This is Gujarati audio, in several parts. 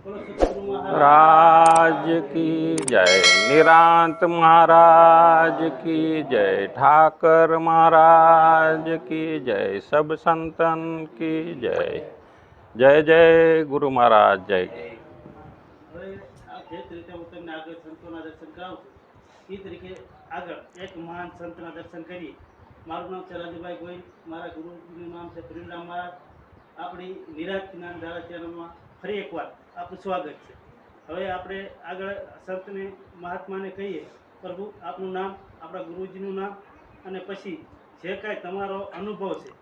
બોલો સદગુરુ મહારાજ રાજ કી જય નિરાંત મહારાજ કી જય ઠાકર મહારાજ કી જય સબ સંતન કી જય જય જય ગુરુ મહારાજ જય હવે આ જે રીતે હું તમને આગળ સંતોના દર્શન કરાવું છું એ તરીકે આગળ એક મહાન સંતના દર્શન કરીએ મારું નામ છે રાજુભાઈ ગોહિલ મારા ગુરુનું નામ છે પ્રેમરામ મહારાજ આપણી નિરાજ જ્ઞાન ધારા ચેનલમાં ફરી એકવાર આપનું સ્વાગત છે. હવે આપણે આગળ સંતને, મહાત્માને કહીએ, પ્રભુ, આપનું નામ, આપણા ગુરુજીનું નામ અને પછી જે કાંઈ તમારો અનુભવ છે,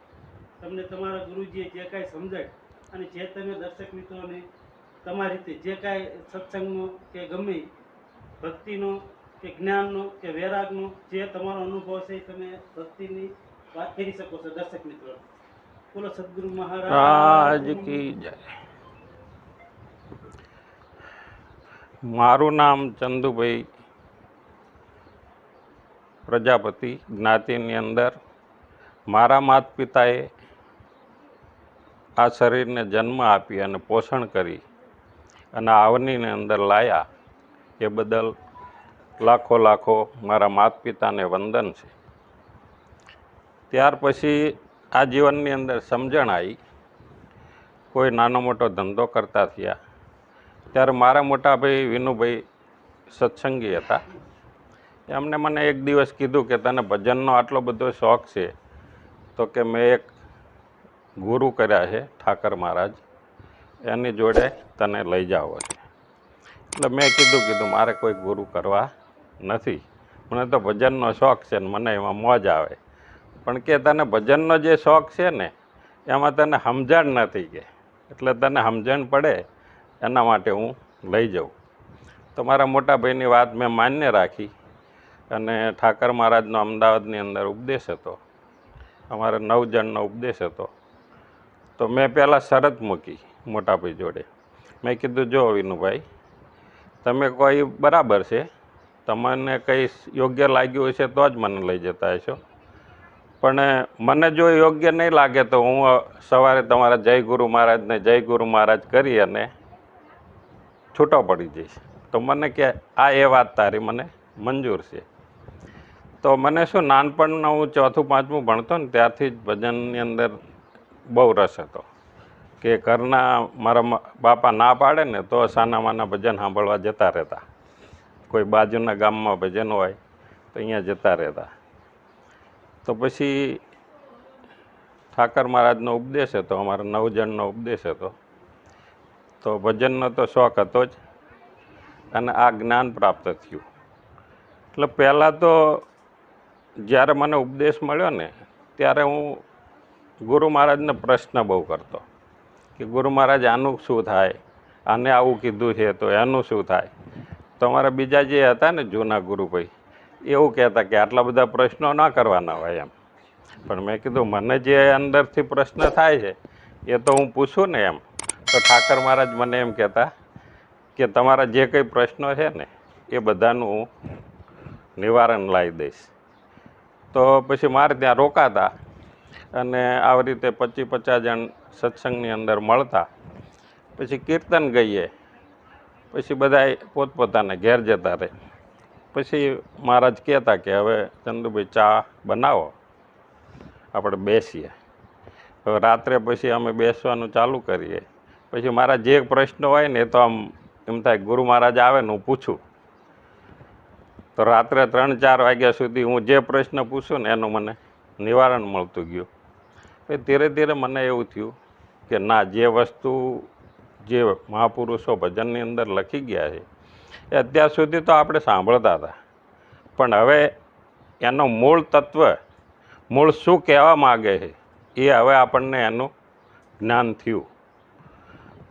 તમને તમારા ગુરુજીએ જે કાંઈ સમજાય અને જે તમે દર્શક મિત્રોને તમારી રીતે જે કાંઈ સત્સંગનો કે ગમે ભક્તિનો કે જ્ઞાનનો કે વૈરાગનો જે તમારો અનુભવ છે તમે ભક્તિની વાત કરી શકો છો દર્શક મિત્રો. બોલો, સદગુરુ રાજ મહારાજ કી જય. મારું નામ ચંદુભાઈ પ્રજાપતિ, જ્ઞાતિની અંદર. મારા માત પિતાએ આ શરીરને જન્મ આપી અને પોષણ કરી અને આવનીની અંદર લાયા. એ બદલ લાખો લાખો મારા માત પિતાને વંદન છે. ત્યાર પછી આ જીવનની અંદર સમજણ આવી. કોઈ નાનો મોટો ધંધો કરતા થયા. ત્યારે મારા મોટા ભાઈ વિનુભાઈ સત્સંગી હતા. એમને મને એક દિવસ કીધું કે તને ભજનનો આટલો બધો શોખ છે, તો કે મેં એક ગુરુ કર્યા છે ઠાકર મહારાજ, એની જોડે તને લઈ જાવો છે. એટલે મેં કીધું કીધું મારે કોઈ ગુરુ કરવા નથી. મને તો ભજનનો શોખ છે ને મને એમાં મોજ આવે. પણ કે તને ભજનનો જે શોખ છે ને, એમાં તને સમજણ નથી કે. એટલે તને સમજણ પડે એના માટે હું લઈ જાઉં. તો મારા મોટા વાત મેં માન્ય રાખી અને ઠાકર મહારાજનો અમદાવાદની અંદર ઉપદેશ હતો. અમારા નવ જણનો ઉપદેશ હતો. તો મેં પહેલાં શરત મૂકી મોટા ભાઈ જોડે. મેં કીધું, જો વિનુભાઈ, તમે કોઈ બરાબર છે, તમને કંઈ યોગ્ય લાગ્યું હશે તો જ મને લઈ જતા હશો. પણ મને જો યોગ્ય નહીં લાગે તો હું સવારે તમારા જય ગુરુ મહારાજને જય ગુરુ મહારાજ કરી અને છૂટો પડી જઈશ. તો મને કે આ એ વાત તારી મને મંજૂર છે. તો મને શું નાનપણમાં હું ચોથું પાંચમું ભણતો ને ત્યારથી જ ભજનની અંદર બહુ રસ હતો. કે ઘરના મારા બાપા ના પાડે ને તો સાનામાના ભજન સાંભળવા જતા રહેતા. કોઈ બાજુના ગામમાં ભજન હોય તો અહીંયા જતા રહેતા. તો પછી ઠાકર મહારાજનો ઉપદેશ હતો, અમારા નવ જણનો ઉપદેશ હતો. તો ભજનનો તો શોખ હતો જ. અને આ જ્ઞાન પ્રાપ્ત થયું. એટલે પહેલાં તો જ્યારે મને ઉપદેશ મળ્યો ને, ત્યારે હું ગુરુ મહારાજને પ્રશ્ન બહુ કરતો, કે ગુરુ મહારાજ, આનું શું થાય? આને આવું કીધું છે તો એનું શું થાય? તમારા બીજા જે હતા ને જૂના ગુરુભાઈ એવું કહેતા કે આટલા બધા પ્રશ્નો ના કરવાના હોય એમ. પણ મેં કીધું, મને જે અંદરથી પ્રશ્ન થાય છે, એ તો હું પૂછું ને એમ. તો ઠાકર મહારાજ મને એમ કહેતા કે તમારા જે કંઈ પ્રશ્નો છે ને, એ બધાનું નિવારણ લાવી દઈશ. તો પછી મારે ત્યાં રોકાતા અને આવી રીતે પચીસ પચાસ જણ સત્સંગની અંદર મળતા. પછી કીર્તન ગઈએ. પછી બધા પોતપોતાના ઘેર જતા રહે. પછી મહારાજ કહેતા કે હવે ચંદુભાઈ ચા બનાવો. આપણે બેસીએ. હવે રાત્રે પછી અમે બેસવાનું ચાલુ કરીએ. પછી મારા જે પ્રશ્નો હોય ને એ તો આમ એમ થાય ગુરુ મહારાજ આવે ને હું પૂછું. તો રાત્રે ત્રણ ચાર વાગ્યા સુધી હું જે પ્રશ્ન પૂછું ને એનું મને નિવારણ મળતું ગયું. એ ધીરે ધીરે મને એવું થયું કે ના, જે વસ્તુ જે મહાપુરુષો ભજનની અંદર લખી ગયા છે, એ અત્યાર સુધી તો આપણે સાંભળતા હતા. પણ હવે એનો મૂળ તત્વ, મૂળ શું કહેવા માગે છે, એ હવે આપણને એનું જ્ઞાન થયું.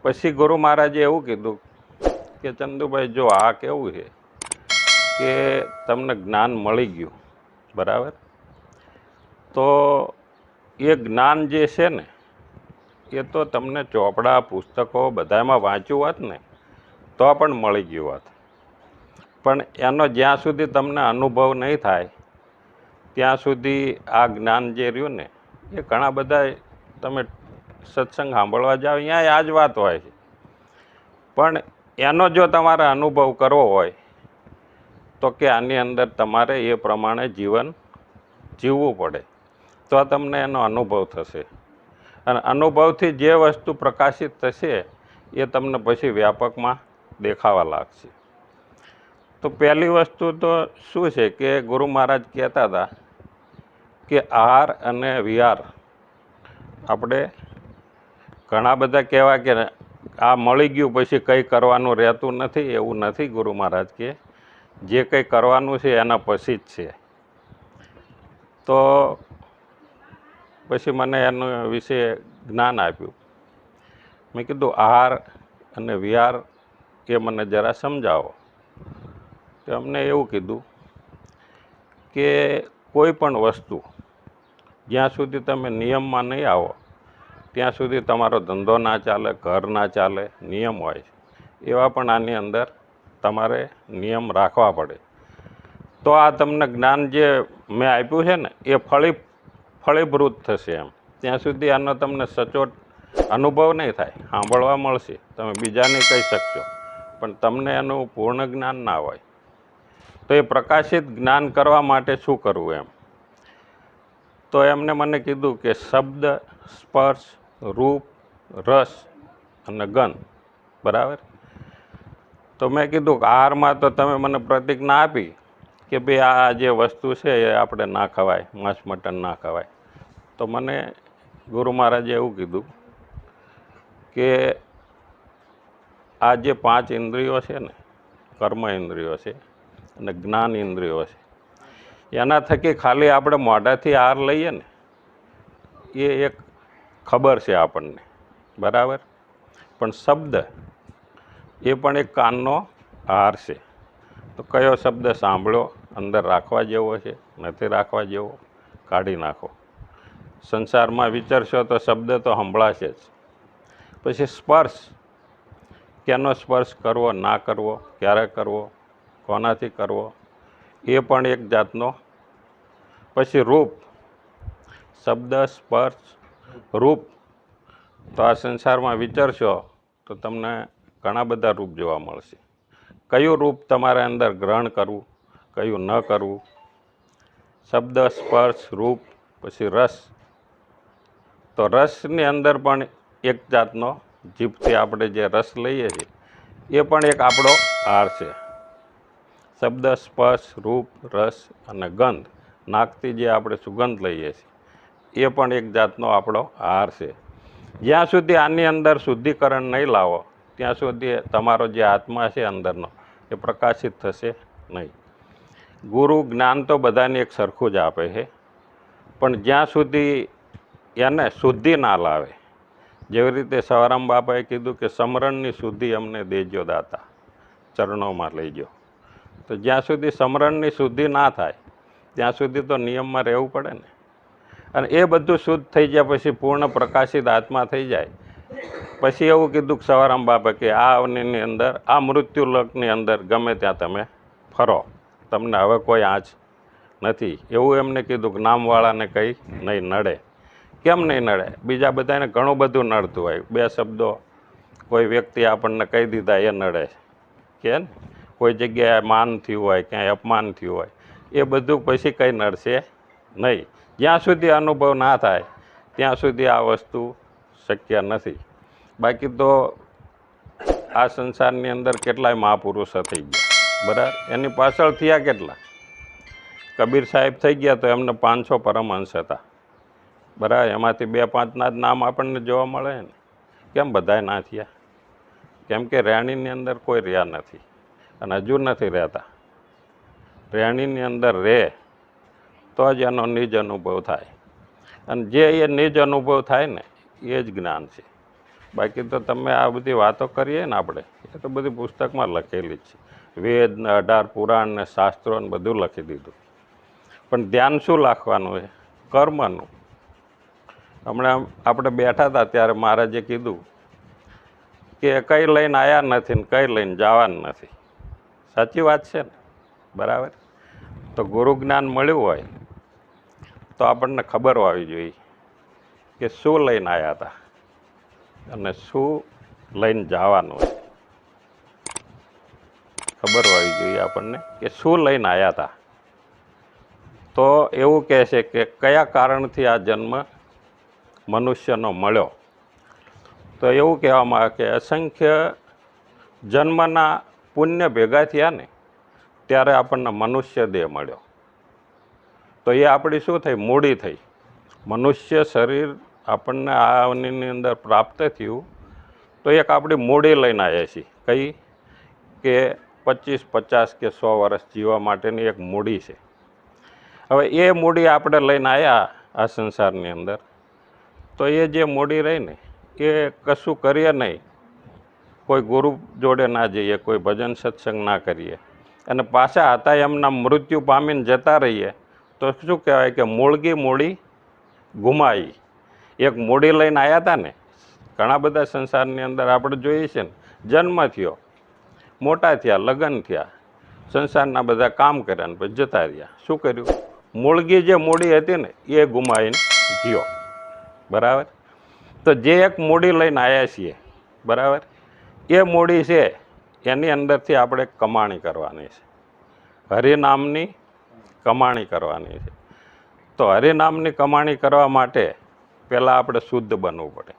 પછી ગુરુ મહારાજે એવું કીધું કે, ચંદુભાઈ, જો આ કેવું છે કે તમને જ્ઞાન મળી ગયું. બરાબર? તો એ જ્ઞાન જે છે ને, એ તો તમને ચોપડા, પુસ્તકો બધામાં વાંચ્યું હોત ને, તો પણ મળી ગયું હોત. પણ એનો જ્યાં સુધી તમને અનુભવ નહીં થાય, ત્યાં સુધી આ જ્ઞાન જે રહ્યું ને, એ ઘણા બધા તમે સત્સંગ સાંભળવા જાઓ અહીંયા આ જ વાત હોય છે. પણ એનો જો તમારે અનુભવ કરવો હોય, તો કે આની અંદર તમારે એ પ્રમાણે જીવન જીવવું પડે. તો તમને એનો અનુભવ થશે. અને અનુભવથી જે વસ્તુ પ્રકાશિત થશે, એ તમને પછી વ્યાપકમાં દેખાવા લાગશે. તો પહેલી વસ્તુ તો શું છે કે ગુરુ મહારાજ કહેતા હતા કે આહાર અને વિહાર આપણે ઘણા બધા કહેવા કે આ મળી ગયું પછી કંઈ કરવાનું રહેતું નથી, એવું નથી ગુરુ મહારાજ કે. જે કંઈ કરવાનું છે એના પછી જ છે. તો પછી મને એનું વિશે જ્ઞાન આપ્યું. મેં કીધું આહાર અને વિહાર એ મને જરા સમજાવો. તો અમને એવું કીધું કે કોઈ પણ વસ્તુ જ્યાં સુધી તમે નિયમમાં નહીં આવો ત્યાં સુધી તમારો ધંધો ના ચાલે, ઘર ના ચાલે, નિયમ હોય એવા પણ આની અંદર તમારે નિયમ રાખવા પડે. તો આ તમને જ્ઞાન જે મેં આપ્યું છે ને, એ ફળી, ફળીભૂત થશે એમ. ત્યાં સુધી આનો તમને સચોટ અનુભવ નહીં થાય, સાંભળવા મળશે. તમે બીજાને કહી શકશો, પણ તમને એનું પૂર્ણ જ્ઞાન ના હોય. તો એ પ્રકાશિત જ્ઞાન કરવા માટે શું કરવું એમ? તો એમને મને કીધું કે શબ્દ સ્પર્શ રૂપ, રસ અને ગંધ બરાબર? તો મેં કીધું કે આહારમાં તો તમે મને પ્રતિજ્ઞા આપી કે ભાઈ આ જે વસ્તુ છે એ આપણે ના ખવાય, માંસ મટન ના ખવાય. તો મને ગુરુ મહારાજે એવું કીધું કે આ જે પાંચ ઇન્દ્રિયો છે ને, કર્મ ઇન્દ્રિયો છે અને જ્ઞાન ઇન્દ્રિયો છે, એના થકી ખાલી આપણે મોઢાથી આહાર લઈએ ને, એ એક ખબર છે આપણને. બરાબર? પણ શબ્દ એ પણ એક કાનનો આહાર છે. તો કયો શબ્દ સાંભળો? અંદર રાખવા જેવો છે, નથી રાખવા જેવો? કાઢી નાખો. સંસારમાં વિચારશો તો શબ્દ તો સંભળાશે જ. પછી સ્પર્શ. કેનો સ્પર્શ કરવો, ના કરવો, ક્યારે કરવો, કોનાથી કરવો, એ પણ એક જાતનો. પછી રૂપ. શબ્દ, સ્પર્શ રૂપ તો આ સંસારમાં વિચારશો તો તમને ઘણા બધા રૂપ જોવા મળશે. કયું રૂપ તમારે અંદર ગ્રહણ કરવું, કયું ન કરવું? શબ્દ, સ્પર્શ, રૂપ, પછી રસ. તો રસની અંદર પણ એક જાતનો જીભથી આપણે જે રસ લઈએ છીએ, એ પણ એક આપણો હાર છે. શબ્દ, સ્પર્શ, રૂપ, રસ અને ગંધ, નાકથી જે આપણે સુગંધ લઈએ છીએ એ પણ એક જાતનો આપણો આહાર છે. જ્યાં સુધી આની અંદર શુદ્ધિકરણ નહીં લાવો, ત્યાં સુધી તમારો જે આત્મા છે અંદરનો એ પ્રકાશિત થશે નહીં. ગુરુ જ્ઞાન તો બધાને એક સરખું જ આપે છે. પણ જ્યાં સુધી એને શુદ્ધિ ના લાવે, જેવી રીતે સવારામ બાપાએ કીધું કે સમરણની શુદ્ધિ અમને દેજો દાતા, ચરણોમાં લઈજો. તો જ્યાં સુધી સમરણની શુદ્ધિ ના થાય, ત્યાં સુધી તો નિયમમાં રહેવું પડે ને. અને એ બધું શુદ્ધ થઈ ગયા પછી પૂર્ણ પ્રકાશિત આત્મા થઈ જાય. પછી એવું કીધું કે સવારામ બાપા કે આ અંદર, આ મૃત્યુલકની અંદર ગમે ત્યાં તમે ફરો. તમને હવે કોઈ આંચ નથી. એવું એમને કીધું કે નામવાળાને કંઈ નહીં નડે. કેમ નહીં નડે? બીજા બધાને ઘણું બધું નડતું હોય. બે શબ્દો કોઈ વ્યક્તિ આપણને કહી દીધા એ નડે. કે કોઈ જગ્યાએ માન થયું હોય, ક્યાંય અપમાન થયું હોય. એ બધું પછી કંઈ નડશે નહીં. જ્યાં સુધી અનુભવ ના થાય, ત્યાં સુધી આ વસ્તુ શક્ય નથી. બાકી તો આ સંસારની અંદર કેટલાય મહાપુરુષો થઈ ગયા. બરાબર? એની પાછળ થયા કેટલા? કબીર સાહેબ થઈ ગયા તો એમને પાંચસો પરમહંસ હતા. બરાબર? એમાંથી બે પાંચના જ નામ આપણને જોવા મળે ને. કેમ બધાય ના થયા? કેમ કે રેણીની અંદર કોઈ રહ્યા નથી. અને હજુ નથી રહેતા. રેણીની અંદર રહે તો જ એનો નિજ અનુભવ થાય. અને જે એ નિજ અનુભવ થાય ને, એ જ જ્ઞાન છે. બાકી તો તમે આ બધી વાતો કરીએ ને આપણે, એ તો બધી પુસ્તકમાં લખેલી જ છે. વેદ ને અઢાર પુરાણ ને શાસ્ત્રો ને બધું લખી દીધું. પણ ધ્યાન શું રાખવાનું છે કર્મનું. હમણાં આપણે બેઠા હતા ત્યારે મહારાજે કીધું કે કંઈ લઈને આવ્યા નથી ને કંઈ લઈને જવાનું નથી. સાચી વાત છે ને? બરાબર? તો ગુરુ જ્ઞાન મળ્યું હોય તો આપણને ખબર હોવી જોઈએ કે શું લઈને આવ્યા હતા અને શું લઈને જવાનું ખબર હોવી જોઈએ આપણને કે શું લઈને આવ્યા હતા. તો એવું કહે છે કે કયા કારણથી આ જન્મ મનુષ્યનો મળ્યો? તો એવું કહેવામાં આવે કે અસંખ્ય જન્મના પુણ્ય ભેગા થયા ને, ત્યારે આપણને મનુષ્ય દેહ મળ્યો. તો એ આપણી શું થઈ? મૂડી થઈ. મનુષ્ય શરીર આપણને આ અંદર પ્રાપ્ત થયું, તો એક આપણી મૂડી લઈને આવ્યા છીએ. કઈ? કે પચીસ, પચાસ કે સો વર્ષ જીવવા માટેની એક મૂડી છે. હવે એ મૂડી આપણે લઈને આવ્યા આ સંસારની અંદર, તો એ જે મૂડી રહી ને, એ કશું કરીએ નહીં. કોઈ ગુરુ જોડે ના જઈએ, કોઈ ભજન સત્સંગ ના કરીએ. અને પાછા હતા એમના મૃત્યુ પામીને જતા રહીએ. તો શું કહેવાય કે મૂળગી મૂડી ગુમાઈ. એક મૂડી લઈને આવ્યા હતા ને, ઘણા બધા સંસારની અંદર આપણે જોઈએ છે ને, જન્મ થયો, મોટા થયા, લગ્ન થયા, સંસારના બધા કામ કર્યા ને પછી જતા રહ્યા. શું કર્યું? મૂળગી જે મૂડી હતી ને, એ ગુમાવીને ગયો બરાબર? તો જે એક મૂડી લઈને આવ્યા છીએ, બરાબર? એ મૂડી છે, એની અંદરથી આપણે કમાણી કરવાની છે. હરિનામની કમાણી કરવાની છે. તો હરિનામની કમાણી કરવા માટે પહેલાં આપણે શુદ્ધ બનવું પડે.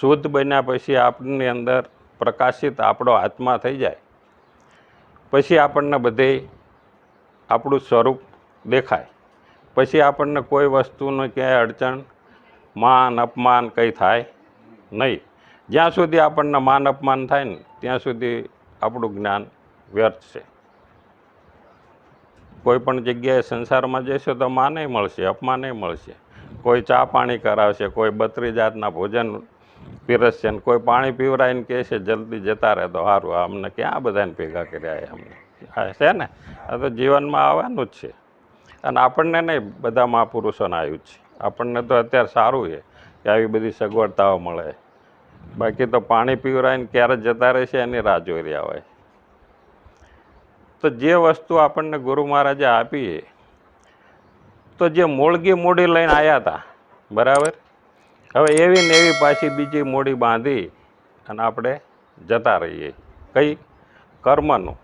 શુદ્ધ બન્યા પછી આપણી અંદર પ્રકાશિત આપણો આત્મા થઈ જાય. પછી આપણને બધે આપણું સ્વરૂપ દેખાય. પછી આપણને કોઈ વસ્તુનું ક્યાંય અડચણ, માન, અપમાન કંઈ થાય નહીં. જ્યાં સુધી આપણને માન, અપમાન થાય ને, ત્યાં સુધી આપણું જ્ઞાન વ્યર્થ છે. કોઈ પણ જગ્યાએ સંસારમાં જશો તો માને મળશે, અપમાને મળશે. કોઈ ચા પાણી કરાવશે, કોઈ બત્રી જાતના ભોજન પીરસશે ને કોઈ પાણી પીવરાઈને કહે છે જલ્દી જતા રહે તો સારું અમને ક્યાં બધાને ભેગા કર્યા અમને? છે ને? આ તો જીવનમાં આવવાનું જ છે. અને આપણને નહીં, બધા મહાપુરુષોને આવ્યું જ છે. આપણને તો અત્યારે સારું છે કે આવી બધી સગવડતાઓ મળે. બાકી તો પાણી પીવરાઈને ક્યારે જતા રહેશે એની રાહ જોઈ રહ્યા હોય. તો જે વસ્તુ આપણને ગુરુ મહારાજે આપી તો જે મોળગી મૂડી લઈને આવ્યા હતા બરાબર? હવે એવી ને એવી પાછી બીજી મૂડી બાંધી અને આપણે જતા રહીએ. કઈ? કર્મનું.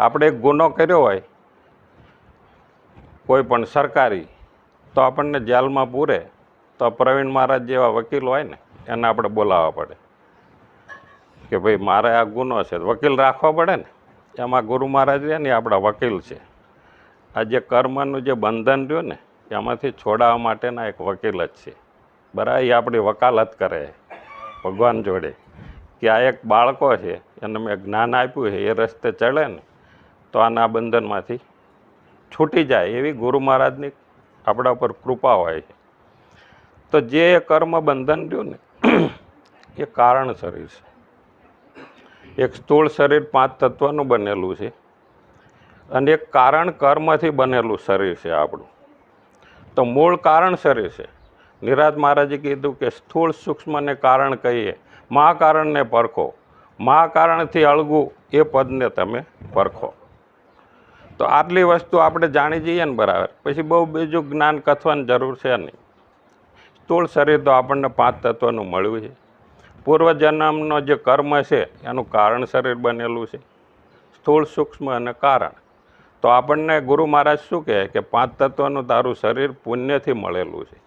આપણે એક ગુનો કર્યો હોય, કોઈ પણ સરકારી, તો આપણને જેલમાં પૂરે, તો પ્રવીણ મહારાજ જેવા વકીલ હોય ને, એને આપણે બોલાવવા પડે. કે ભાઈ, મારે આ ગુનો છે, વકીલ રાખવા પડે ને? એમાં ગુરુ મહારાજ રહ્યા ને આપણા વકીલ છે. આ જે કર્મનું જે બંધન રહ્યું ને, એમાંથી છોડાવવા માટેના એક વકીલ જ છે. બરાબર, એ આપણી વકાલત કરે ભગવાન જોડે. કે આ એક બાળકો છે, એને મેં જ્ઞાન આપ્યું છે, એ રસ્તે ચડે ને, તો આના બંધનમાંથી છૂટી જાય એવી ગુરુ મહારાજની આપણા ઉપર કૃપા હોય છે. તો જે કર્મ બંધન રહ્યું ને, એ કારણ શરીર છે. એક સ્થૂળ શરીર પાંચ તત્વનું બનેલું છે. અને એક કારણ કર્મથી બનેલું શરીર છે આપણું. તો મૂળ કારણ શરીર છે. નિરાજ મહારાજે કીધું કે સ્થૂળ સૂક્ષ્મને કારણ કહીએ. મહાકારણને પરખો. મહાકારણથી અળગું એ પદને તમે પરખો. તો આટલી વસ્તુ આપણે જાણી જઈએ ને બરાબર. પછી બહુ બીજું જ્ઞાન કથવાની જરૂર છે નહીં. સ્થૂળ શરીર તો આપણને પાંચ તત્વનું મળ્યું છે. પૂર્વજન્મનો જે કર્મ છે, એનું કારણ શરીર બનેલું છે. સ્થૂળ સૂક્ષ્મ અને કારણ. તો આપણને ગુરુ મહારાજ શું કહે કે પાંચ તત્વનું તારું શરીર પુણ્યથી મળેલું છે.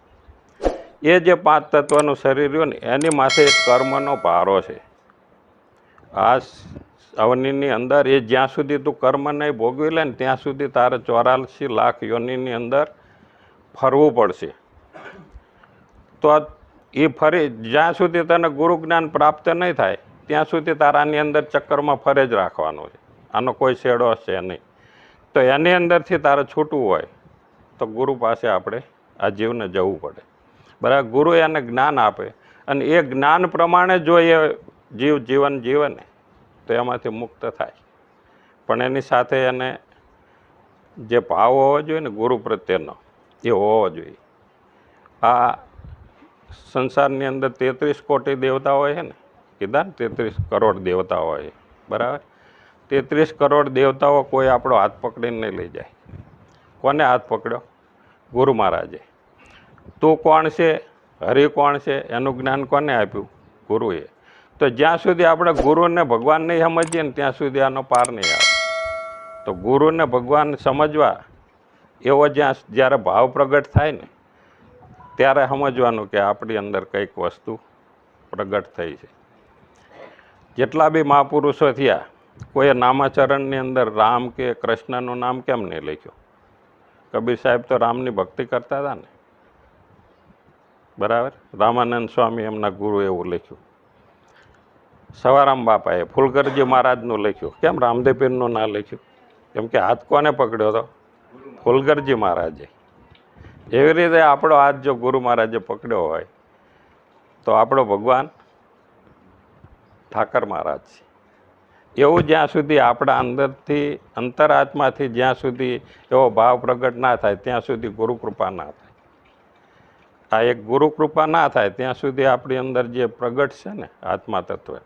એ જે પાંચ તત્વનું શરીર રહ્યું ને, એની માથે કર્મનો ભારો છે. આ અવનીની અંદર એ જ્યાં સુધી તું કર્મ નહીં ભોગવી લે ને, ત્યાં સુધી તારે ચોરાસી લાખ યોનિની અંદર ફરવું પડશે. તો એ ફરી, જ્યાં સુધી તને ગુરુ જ્ઞાન પ્રાપ્ત નહીં થાય, ત્યાં સુધી તારાની અંદર ચક્કરમાં ફરે જ રાખવાનું છે. આનો કોઈ છેડો છે નહીં. તો એની અંદરથી તારે છૂટવું હોય, તો ગુરુ પાસે આપણે આ જીવને જવું પડે. બરાબર, ગુરુ એને જ્ઞાન આપે અને એ જ્ઞાન પ્રમાણે જો એ જીવ જીવન જીવને તો એમાંથી મુક્ત થાય. પણ એની સાથે એને જે ભાવ હોવો જોઈએ ને, ગુરુ પ્રત્યેનો, એ હોવો જોઈએ. આ સંસારની અંદર તેત્રીસ કોટી દેવતાઓ છે ને, કીધા ને તેત્રીસ કરોડ દેવતાઓ છે, બરાબર? તેત્રીસ કરોડ દેવતાઓ કોઈ આપણો હાથ પકડીને નહીં લઈ જાય. કોને હાથ પકડ્યો? ગુરુ મહારાજે. તું કોણ છે? હરિ કોણ છે? એનું જ્ઞાન કોને આપ્યું? ગુરુએ. તો જ્યાં સુધી આપણે ગુરુને ભગવાન નહીં સમજીએ ને ત્યાં સુધી આનો પાર નહીં આવે. તો ગુરુને ભગવાન સમજવા એવો જ્યાં જ્યારે ભાવ પ્રગટ થાય ને ત્યારે સમજવાનું કે આપણી અંદર કંઈક વસ્તુ પ્રગટ થઈ છે. જેટલા બી મહાપુરુષો થયા, કોઈએ નામાચરણની અંદર રામ કે કૃષ્ણનું નામ કેમ નહીં લખ્યું? કબીર સાહેબ તો રામની ભક્તિ કરતા હતા ને? બરાબર? રામાનંદ સ્વામી એમના ગુરુ એવું લખ્યું. સવારામ બાપાએ ફૂલકરજી મહારાજનું લખ્યું. કેમ રામદેવ પીરનું ના લખ્યું? કેમ કે હાથ કોને પકડ્યો હતો ફૂલકરજી મહારાજે. એવી રીતે આપણો હાથ જો ગુરુ મહારાજે પકડ્યો હોય, તો આપણો ભગવાન ઠાકર મહારાજ છે. એવું જ્યાં સુધી આપણા અંદરથી, અંતરાત્માથી જ્યાં સુધી એવો ભાવ પ્રગટ ના થાય, ત્યાં સુધી ગુરુકૃપા ના થાય. આ એક ગુરુકૃપા ના થાય, ત્યાં સુધી આપણી અંદર જે પ્રગટ છે ને આત્મા તત્વ,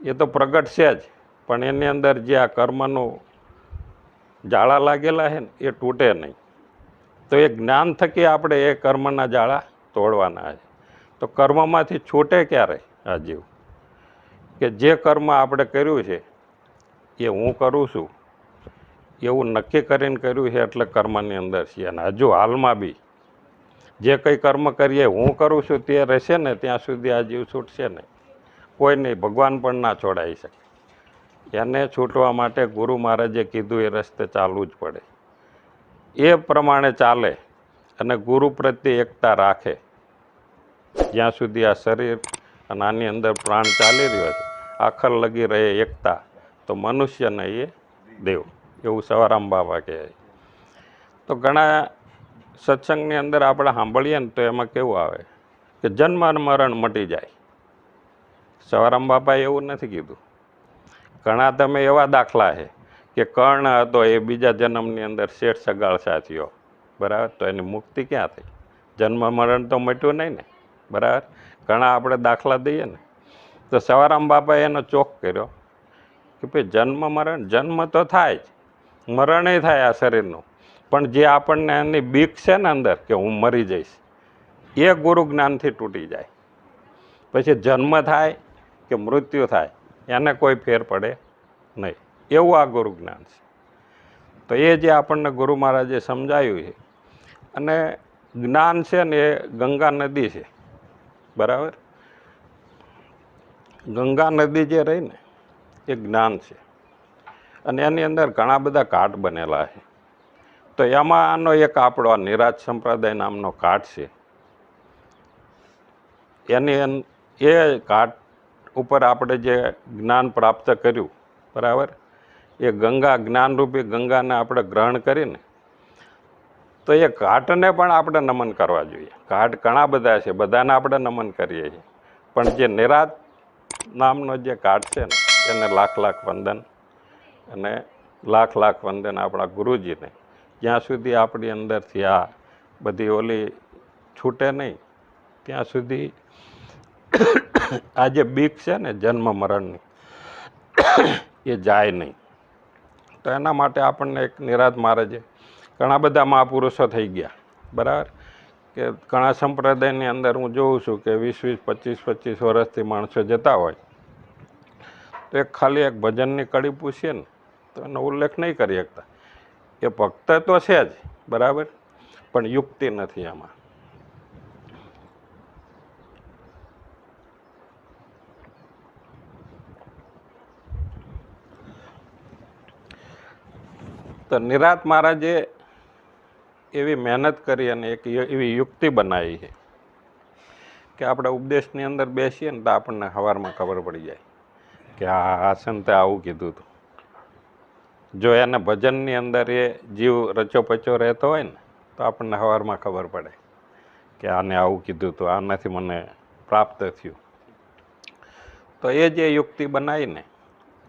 એ તો પ્રગટ છે જ, પણ એની અંદર જે આ કર્મનું જાળા લાગેલા છે ને, એ તૂટે નહીં. તો એ જ્ઞાન થકી આપણે એ કર્મના જાળા તોડવાના છે. તો કર્મમાંથી છૂટે ક્યારે? આ જીવ. કે જે કર્મ આપણે કર્યું છે, એ હું કરું છું. એવું નક્કી કરીને કર્યું છે એટલે કર્મની અંદર છીએ. અને હજુ હાલમાં બી જે કંઈ કર્મ કરીએ, હું કરું છું તે રહેશે ને, ત્યાં સુધી આ જીવ છૂટશે નહીં કોઈ નહીં, ભગવાન પણ ના છોડાઈ શકે. એને છૂટવા માટે ગુરુ મહારાજે કીધું એ રસ્તે ચાલવું જ પડે. એ પ્રમાણે ચાલે અને ગુરુ પ્રત્યે એકતા રાખે. જ્યાં સુધી આ શરીર અને આની અંદર પ્રાણ ચાલી રહ્યો છે, આખર લગી રહે એકતા, તો મનુષ્યને એ દેવ, એવું સવારામ બાબા કહે તો ઘણા સત્સંગની અંદર આપણે સાંભળીએ ને તો એમાં કેવું આવે કે જન્મ મરણ મટી જાય. સવારામ બાપાએ એવું નથી કીધું. ઘણા તમે એવા દાખલા છે કે કર્ણ હતો એ બીજા જન્મની અંદર શેઠ સગાળ સાથીઓ બરાબર? તો એની મુક્તિ ક્યાં થઈ? જન્મ મરણ તો મટ્યું નહીં ને. બરાબર? ઘણા આપણે દાખલા દઈએ ને. તો સવારામ બાપાએ એનો ચોક કર્યો કે ભાઈ જન્મ મરણ, જન્મ તો થાય જ. મરણે થાય આ શરીરનું. પણ જે આપણને એની બીક છે ને અંદર કે હું મરી જઈશ, એ ગુરુ જ્ઞાનથી તૂટી જાય. પછી જન્મ થાય કે મૃત્યુ થાય, એને કોઈ ફેર પડે નહીં. એવું આ ગુરુ જ્ઞાન છે. તો એ જે આપણને ગુરુ મહારાજે સમજાયું છે, અને જ્ઞાન છે ને એ ગંગા નદી છે. બરાબર? ગંગા નદી જે રહી ને, એ જ્ઞાન છે. અને એની અંદર ઘણા બધા કાટ બનેલા છે. તો એમાં આનો એક આપણો આ નિરાજ સંપ્રદાય નામનો કાટ છે. એની એ ઘાટ ઉપર આપણે જે જ્ઞાન પ્રાપ્ત કર્યું, બરાબર? એ ગંગા જ્ઞાનરૂપી ગંગાને આપણે ગ્રહણ કરીને તો એ ઘાટને પણ આપણે નમન કરવા જોઈએ. ઘાટ ઘણા બધા છે, બધાને આપણે નમન કરીએ છીએ. પણ જે નિરાત નામનો જે ઘાટ છે ને, એને લાખ લાખ વંદન અને લાખ લાખ વંદન આપણા ગુરુજીને. જ્યાં સુધી આપણી અંદરથી આ બધી ઓલી છૂટે નહીં, ત્યાં સુધી આ જે બીક છે ને, જન્મ મરણની, એ જાય નહીં. તો એના માટે આપણને એક નિરાત છે. ઘણા બધા મહાપુરુષો થઈ ગયા. બરાબર? કે ઘણા સંપ્રદાયની અંદર હું જોઉં છું કે વીસ વીસ, પચીસ પચીસ વર્ષથી માણસો જતા હોય. તો એક ખાલી એક ભજનની કડી પૂછીએ ને, તો એનો ઉલ્લેખ નહીં કરી શકતા. એ ભક્ત તો છે જ. બરાબર? પણ યુક્તિ નથી એમાં તો નિરાત મહારાજે એવી મહેનત કરી અને એક એવી યુક્તિ બનાવી છે કે આપણે ઉપદેશની અંદર બેસીએ ને તો આપણને હવારમાં ખબર પડી જાય કે આ આસન તે આવું કીધું હતું. જો એને ભજનની અંદર એ જીવ રચો પચો રહેતો હોય ને તો આપણને હવારમાં ખબર પડે કે આને આવું કીધું હતું, આનાથી મને પ્રાપ્ત થયું. તો એ જે યુક્તિ બનાવીને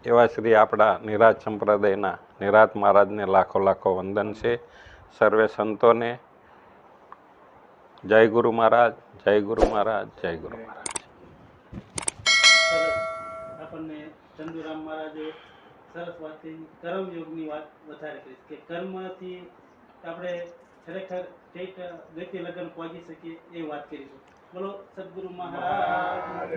એવા શ્રી આપણા નિરાજ સંપ્રદાયના નિરાત મહારાજને લાખો લાખો વંદન છે. સર્વે સંતોને જય ગુરુ મહારાજ જય ગુરુ મહારાજ જય ગુરુ મહારાજ. આપણને ચંદુરામ મહારાજે સરસ વાત કહી કર્મયોગની વાત વધારે કરી કે કર્મથી આપણે ખરેખર ઠેઠ ગતિ લગ્ન પહોંચી શકીએ એ વાત કરીશું બોલો સદગુરુ મહારાજ.